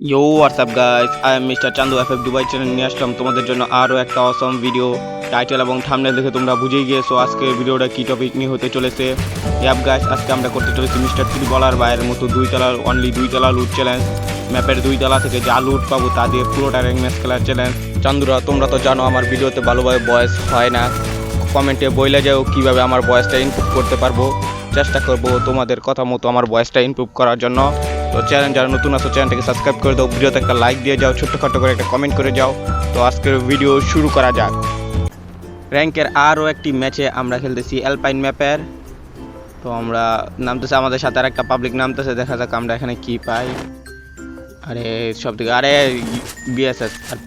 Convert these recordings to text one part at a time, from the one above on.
Yo what's up guys I am mister Chandu F F Dubai channel নিয়ে আসলাম তোমাদের জন্য আরও একটা অসম ভিডিও টাইটেল এবং থাম্বনেল দেখে তোমরা বুঝেই গিয়েছো আজকে ভিডিওটা কী টপিক নিয়ে হতে চলেছে। অ্যাপ গাইস আজকে আমরা করতে চলেছি মিস্টার থ্রি বলার বাইরের মতো দুই তলার অনলি দুই তলা লুট চ্যালেঞ্জ ম্যাপের দুই তলা থেকে যা লুট পাবো তা দিয়ে পুরোটা র্যাঙ্ক ম্যাচ খেলার চ্যালেঞ্জ চান্দুরা তোমরা তো জানো আমার ভিডিওতে ভালোভাবে বয়স হয় না। কমেন্টে বইলে যাও কীভাবে আমার বয়সটা ইমপ্রুভ করতে পারব। চেষ্টা করব তোমাদের কথা মতো আমার বয়সটা ইমপ্রুভ করার জন্য। তো চ্যানেল যারা নতুন আছো চ্যানেলটাকে সাবস্ক্রাইব করে দাও। ভিডিওতে একটা লাইক দিয়ে যাও, ছোট্টখাটো করে একটা কমেন্ট করে যাও। তো আজকের ভিডিও শুরু করা যাক। র্যাঙ্কের আরও একটি ম্যাচে আমরা খেলতেছি অ্যালপাইন ম্যাপের তো আমরা নামতেছে আমাদের সাথে আর একটা পাবলিক নামতেছে, দেখা যাক আমরা এখানে কি পাই। আরে, সব থেকে আরে বিএসএস আর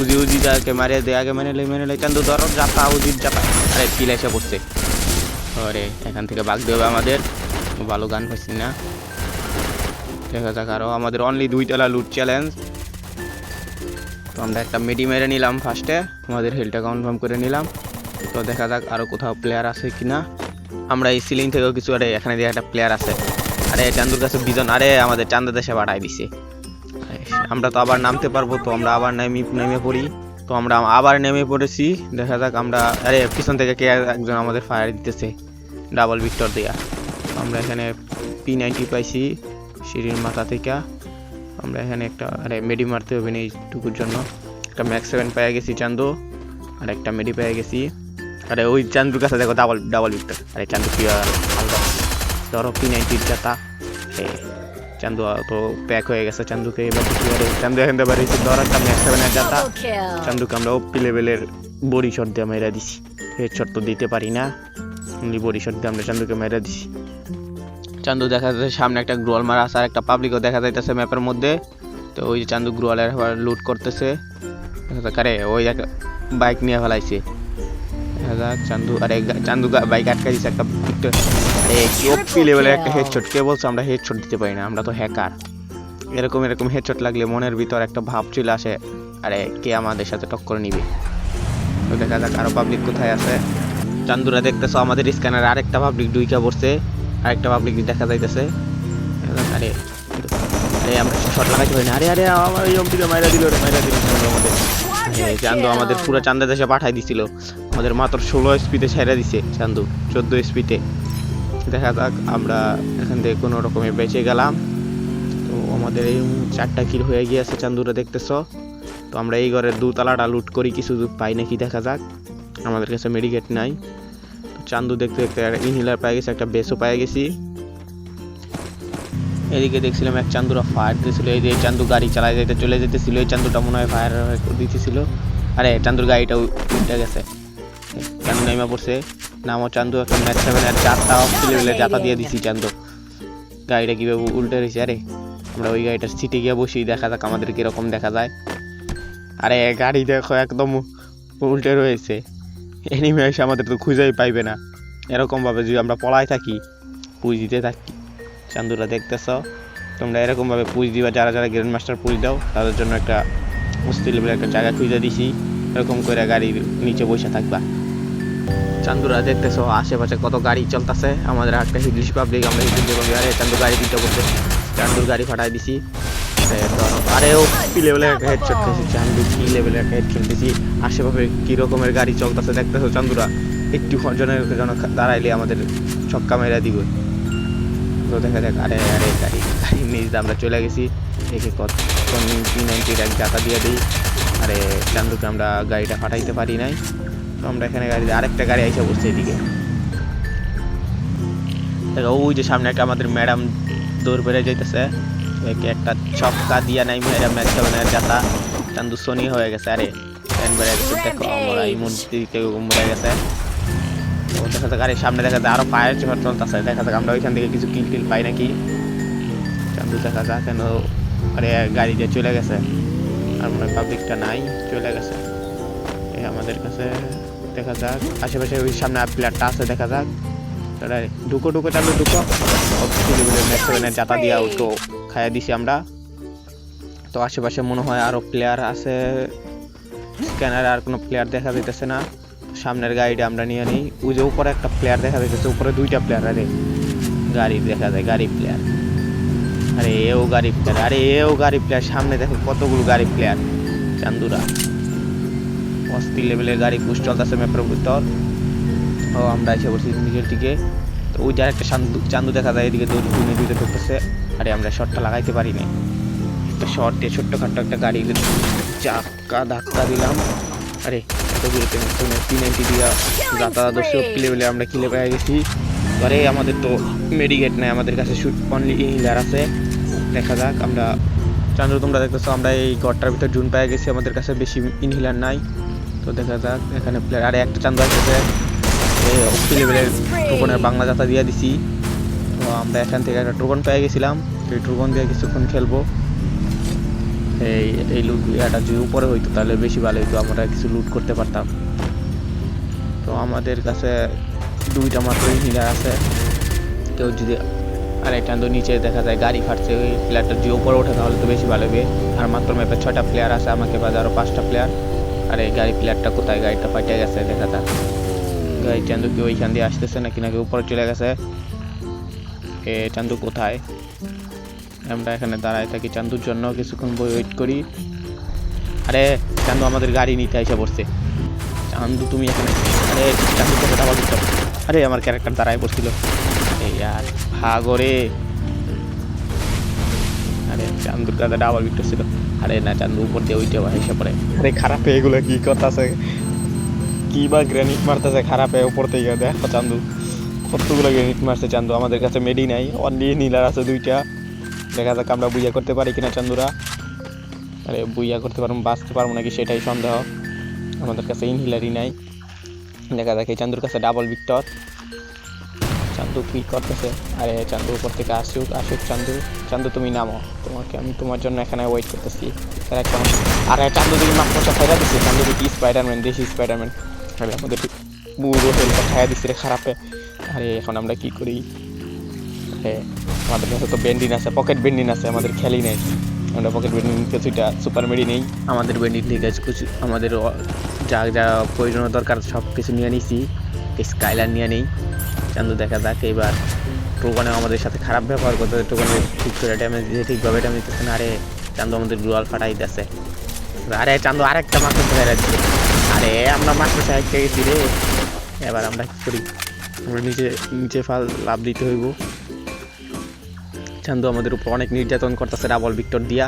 উজি উজি যাকে মারে দে, আগে মেনে লে মেনে লে চান্দু, ধরো, জাপা, উজি, জাপা। আরে, কিল এসে পড়ছে। আরে, এখান থেকে বাগ দেবে আমাদের। ভালো গান পাচ্ছি না। দেখা যাক আরও আমাদের অনলি দুই তলা লুট চ্যালেঞ্জ তো আমরা একটা মেডি মেরে নিলাম ফার্স্টে আমাদের হেলটা কনফার্ম করে নিলাম। তো দেখা যাক আরও কোথাও প্লেয়ার আছে কি না আমরা এই সিলিং থেকেও কিছু আরে, এখানে দিয়ে একটা প্লেয়ার আছে। আরে, চান্দুর কাছে বিজন। আরে, আমাদের চান্দা দেশে বাড়াই দিছে। আমরা তো আবার নামতে পারব তো, আমরা আবার নেমে নেমে পড়ি। তো আমরা আবার নেমে পড়েছি। দেখা যাক আমরা, আরে, পিছন থেকে কে একজন আমাদের ফায়ার দিতেছে। ডাবল ভিক্টর দেয়া। আমরা এখানে পি নাইনটি পাইছি। সিঁড়ির মাথা থেকে। আমরা এখানে একটা আরে মেডি মারতে হবে না এইটুকুর জন্য। একটা ম্যাক্স সেভেন পেয়ে গেছি চান্দু আর একটা মেডি পেয়ে গেছি। আরে ওই চান্দুর কাছে দেখো ডাবল ডাবল ভিক্টর আরে চান্দু ধরো পি নাইনটির জাতা চান্দু তো প্যাক হয়ে গেছে চান্দুকে। এবার আরে চান্দু এখান বাড়িয়েছি ধর একটা ম্যাক্স সেভেনের জাতা. চান্দুকে আমরা ওপি লেভেলের বডি শট দিয়ে মেরে দিছি। হেড শট তো দিতে পারি না। বডি শট দিয়ে আমরা চান্দুকে মেরে দিছি। চান্দু দেখা যাচ্ছে সামনে একটা গ্রোয়াল মারা আছে আর একটা পাবলিকও দেখা যাইতেছে ম্যাপের মধ্যে। তো ওই যে চান্দু গ্রোয়ালের আবার লুট করতেছে। আরে ওই এক বাইক নিয়ে ফেলাইছে। দেখা যাক চান্দু আরে চান্দু বাইক আটকা দিছে একটা আরে ওপি লেভেলের একটা হেডশট কে বলছে আমরা হেডশট দিতে পারি না আমরা তো হ্যাকার এরকম এরকম হেডশট লাগলে মনের ভিতর একটা ভাব চলে আসে। আরে কে আমাদের সাথে টক্কর নিবে? তো দেখা যাক আরও পাবলিক কোথায় আছে। চান্দুরা দেখতেছো আমাদের স্ক্যানারে আরেকটা পাবলিক ডুইকা পড়ছে। আরেকটা পাবলিক দেখা যাইতেছে। আরে আরে, আমরা শট লাগাইতে পারি না। আরে আরে আমার এই অম্পিকে মাইরা দিল রে, মাইরা দিল। আমাদের চান্দু আমাদের পুরো চান্দা দেশে পাঠাই দিছিল। আমাদের মাত্র ষোলো স্পিডে ছেড়ে দিছে চান্দু, চোদ্দ স্পিডে দেখা যাক, আমরা এখান থেকে কোনো রকমে বেঁচে গেলাম। তো আমাদের এই চারটা কিল হয়ে গিয়েছে, চান্দুরা দেখতেছো। তো আমরা এই ঘরের দুতলাটা লুট করি, কিছু পাই নাকি দেখা যাক। আমাদের কাছে মেডিকেট নাই। চান্দু দেখতে দেখতে একটা ইনহিলার পেয়ে গেছে, একটা বেসও পেয়ে গেছি। এদিকে দেখছিলাম এক চান্দুরা ফায়ার দিয়েছিল এই যে চান্দু গাড়ি চালায় যেতে চলে যেতেছিল এই চান্দুটা মনে হয় ফায়ার দিতেছিল। আরে, চান্দুর গাড়িটা উল্টে গেছে। চান্দু নাইমা পড়ছে? নামও চান্দু, একটা ম্যাচ সেভেনের চারটা অফ লেভেলে চাতা দিয়ে দিছি চান্দু। গাড়িটা কীভাবে উল্টে রয়েছে আরে, আমরা ওই গাড়িটার সিটে গিয়ে বসি দেখা যাক আমাদের কীরকম দেখা যায়। আরে, গাড়ি দেখো, একদম উল্টে রয়েছে। এনিমে এসে আমাদের তো খুঁজেই পাইবে না। এরকমভাবে যদি আমরা পলায় থাকি, পুজ দিতে থাকি। চান্দুরা দেখতেছ, তোমরা এরকমভাবে পুজ দিবা, যারা যারা গ্র্যান্ড মাস্টার পুজ দাও, তাদের জন্য একটা মুস্তি লেভেলের একটা জায়গা খুঁজে দিছি। এরকম করে গাড়ির নিচে বসে থাকবা। চান্দুরা দেখতেছ, আশেপাশে কত গাড়ি চলতেছে। আমাদের একটা হিগলিশ পাবলিক আমরা হিগলিশ পাবলিক আরে চান্দু গাড়ি দিতে বলছে। চান্দুর গাড়ি ফাটাই দিছি। আরে ও কি লেভেলের একটা হেডশট কি লেভেলের একটা হেডশট আশেপাশে কি রকমের গাড়ি চলতেছে দেখতেছো চান্দুরা? একটু জনের জন দাঁড়াইলে আমাদের ছক্কা মেরা দিবে। তো দেখা যাক, আরে আরে, গাড়ি নিচ দিয়ে আমরা চলে গেছি। একে কত পি এক জাতা দিয়ে দিই। আরে, চান্দুকে আমরা গাড়িটা ফাটাইতে পারি নাই। তো আমরা এখানে গাড়ি আরেকটা গাড়ি আইসা বসছে এদিকে। দেখো, ওই যে সামনে একটা আমাদের ম্যাডাম দৌড় বেড়ে যাইতেছে। একে একটা ছক্কা দিয়া নাই ম্যাডাম ম্যাচ সেভেনের জাতা চান্দু সোনি হয়ে গেছে, আরে। দেখো, আমরা এই মন্দিরকে মরে গেছে। দেখা যাক, আরে, সামনে দেখা যায় আরও ফায়ার চেপার চলতেছে, দেখা যাক, আমরা ওইখান থেকে কিছু কিল টিল পাই নাকি। চান্দু দেখা যাক, কেন আরে, গাড়ি দিয়ে চলে গেছে। আর মনে পাবলিকটা নাই, চলে গেছে। এই আমাদের কাছে দেখা যাক, আশেপাশে ওই সামনে প্লেয়ারটা আছে, দেখা যাক। তাহলে ঢুকো ঢুকো চান্দু ঢুকো। ম্যাচ জাতা দিয়া তো খাইয়া দিছি আমরা। তো আশেপাশে মনে হয় আরও প্লেয়ার আছে। স্ক্যানারে আর কোনো প্লেয়ার দেখা যাইতেছে না। সামনের গাড়িটা আমরা নিয়ে নিই। ওই যে উপরে একটা প্লেয়ার দেখা যাইতেছে, উপরে দুইটা প্লেয়ার আরে গাড়ি দেখা যায় গাড়ি প্লেয়ার আরে এও গাড়ি প্লেয়ার আরে এও গাড়ি প্লেয়ার সামনে দেখো কতগুলো গাড়ি প্লেয়ার চান্দুরা। অস্থির লেভেলের গাড়ি পুশ চলতেছে ম্যাপের ভিতর। ও, আমরা এসে পড়ছি নিজের দিকে। তো ওই যে একটা চান্দু চান্দু দেখা যায়, এদিকে দৌড় দুইটা ঢুকতেছে আরে আমরা শটটা লাগাইতে পারি না একটা শর্ট দিয়ে ছোট্টখাট্ট একটা গাড়ি চাক্কা ধাক্কা দিলাম। আরে এত দূরে পি নাইনটি দিয়া যাতায়াত দর্শক লেভেলে আমরা কিলে পেয়ে গেছি। আরে, আমাদের তো মেডিকেট নাই, আমাদের কাছে শুট অনলি ইনহিলার আছে। দেখা যাক, আমরা চান্দু তোমরা দেখতেছো, আমরা এই ঘরটার ভিতর জুন পেয়ে গেছি, আমাদের কাছে বেশি ইনহিলার নাই। তো দেখা যাক, এখানে প্লেয়ার আরে, একটা চান্দু আসতেছে। লেভেলের টোকনের বাংলা যাতা দিয়ে দিছি। তো আমরা এখান থেকে একটা টোকন পেয়ে গেছিলাম। সেই এই দিয়ে কিছুক্ষণ খেলব। এই এই লুট ইয়াটা যদি উপরে হইতো তাহলে বেশি ভালো হইতো, আমরা কিছু লুট করতে পারতাম। তো আমাদের কাছে দুইটা মাত্র হিলার আছে। কেউ যদি আর একটা তো নিচে দেখা যায় গাড়ি ফাটছে, ওই প্লেয়ারটা যদি উপরে ওঠে তাহলে তো বেশি ভালো হবে। আর মাত্র ম্যাপে ছয়টা প্লেয়ার আছে, আমাকে বাদে আরও পাঁচটা প্লেয়ার আর এই গাড়ি প্লেয়ারটা কোথায়? গাড়িটা ফাটে গেছে, দেখা যাক। গাড়ি চান্দু কি ওইখান দিয়ে আসতেছে নাকি নাকি উপরে চলে গেছে। এ, চান্দু কোথায়? আমরা এখানে দাঁড়ায় থাকি চান্দুর জন্য, কিছুক্ষণ বই ওয়েট করি। আরে, চান্দু আমাদের গাড়ি নিতে এসে পড়ছে। চান্দু, তুমি এখানে আরে চান্দু থেকে দাবা দিতে আরে, আমার ক্যারেক্টার দাঁড়ায় পড়ছিল। এই আর ভাগরে। আরে, চান্দুর কাছে ডাবল বিক্টর ছিল আরে না, চান্দু উপর দিয়ে ওইটা এসে পড়ে। আরে, খারাপ এগুলো কি করতেছে? কি বা গ্রেনিট মারতেছে, খারাপ উপর থেকে, দেখো চান্দু। কতগুলো হিট মারছে চান্দু? আমাদের কাছে মেডি নাই। অনলি নীলার আছে দুইটা। দেখা যাক আমরা বুইয়া করতে পারি কিনা চান্দুরা। আরে, বুইয়া করতে পারব, বাঁচতে পারব নাকি সেটাই সন্দেহ। আমাদের কাছে ইনহিলারই নাই। দেখা যাক এই চান্দুর কাছে ডাবল ভিক্টর চান্দু কি করতেছে? আরে, চান্দু উপর থেকে আসুক আসুক চান্দু। চান্দু, তুমি নামো। তোমাকে আমি তোমার জন্য এখানে ওয়েট করতেছি। আর, চান্দু দিকে মাত্র দিচ্ছে। চান্দু দিকে স্পাইডারম্যান দেশি স্পাইডারম্যান আরে, আমাদের পুরো হেলটা খাইয়া দিচ্ছে রে খারাপে আরে এখন আমরা কি করি? আমাদের কাছে তো বেন্ডিন আছে পকেট বেন্ডিন আছে, আমাদের খেলি নেই। আমরা পকেট বেন্ডিন কিছুটা সুপার মেডি নেই। আমাদের বেন্ডিন থেকে কিছু আমাদের যা যা প্রয়োজনীয় দরকার সব কিছু নিয়ে নিছি। স্কাইলার নিয়ে নেই। চান্দু, দেখা যাক এবার টোকনে আমাদের সাথে খারাপ ব্যবহার করতে টোকনে ঠিক করে ড্যামেজ দিয়ে ঠিকভাবে ড্যামেজ দিতেছে না। আরে, চান্দু, আমাদের গ্লোয়াল ফাটাই দিতেছে। আরে, চান্দু, আরেকটা ফেলে দিচ্ছে আরে, আমরা মাছ সাইডকে গেছি রে এবার আমরা কি করি? আমরা নিচে নিচে ফাল লাভ দিতে হইব। চান্দু আমাদের উপর অনেক নির্যাতন করতেছে ডাবল ভিক্টর দিয়া।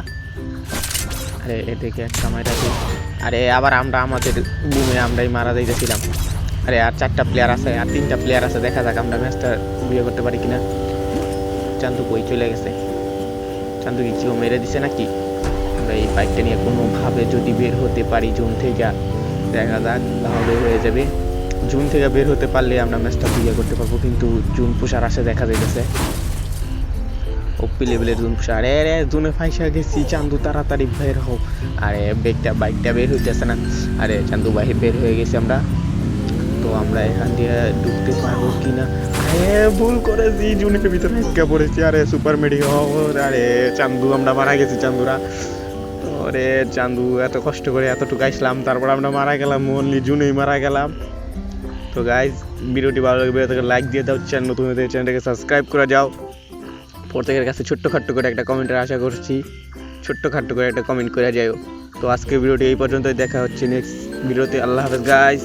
আরে এদিকে একটা মাইরা দিই। আরে, আবার আমরা আমাদের বুমে আমরাই মারা যাইতেছিলাম। আরে, আর চারটা প্লেয়ার আছে, আর তিনটা প্লেয়ার আছে, দেখা যাক আমরা ম্যাচটা বিয়ে করতে পারি কিনা। চান্দু বই চলে গেছে? চান্দু কি কেউ মেরে দিছে নাকি? আমরা এই বাইকটা নিয়ে কোনোভাবে যদি বের হতে পারি জুন থেকে, দেখা যাক তাহলে হয়ে যাবে। জুন থেকে বের হতে পারলে আমরা ম্যাচটা বিয়ে করতে পারব, কিন্তু জুন পুষার আসে দেখা যাইতেছে। ওপি লেভেলের জুন পুষা আরে আরে, জুনে ফাইসা গেছি, চান্দু তাড়াতাড়ি বের হোক আরে বাইকটা বাইকটা বের হইতেছে না। আরে, চান্দু ভাই বের হয়ে গেছি আমরা। তো আমরা এখান দিয়ে ঢুকতে পারব কিনা? আরে, ভুল করেছি, জুনের ভিতরে একা পড়েছি। আরে সুপার মেডি আরে, চান্দু, আমরা মারা গেছি, চান্দুরা। ওরে, চান্দু, এত কষ্ট করে এতটুকু আসলাম, তারপর আমরা মারা গেলাম অনলি জুনেই মারা গেলাম। তো গাইজ ভিডিওটি ভালো লাগবে ভিডিওটাকে লাইক দিয়ে দাও চ্যানেল নতুন হতে চ্যানেলটাকে সাবস্ক্রাইব করে যাও। প্রত্যেকের কাছে ছোট্ট খাট্ট করে একটা কমেন্টের আশা করছি ছোট্ট খাট্ট করে একটা কমেন্ট করে যাও তো আজকে ভিডিওটি এই পর্যন্তই, দেখা হচ্ছে নেক্সট ভিডিওতে। আল্লাহ হাফেজ গাইজ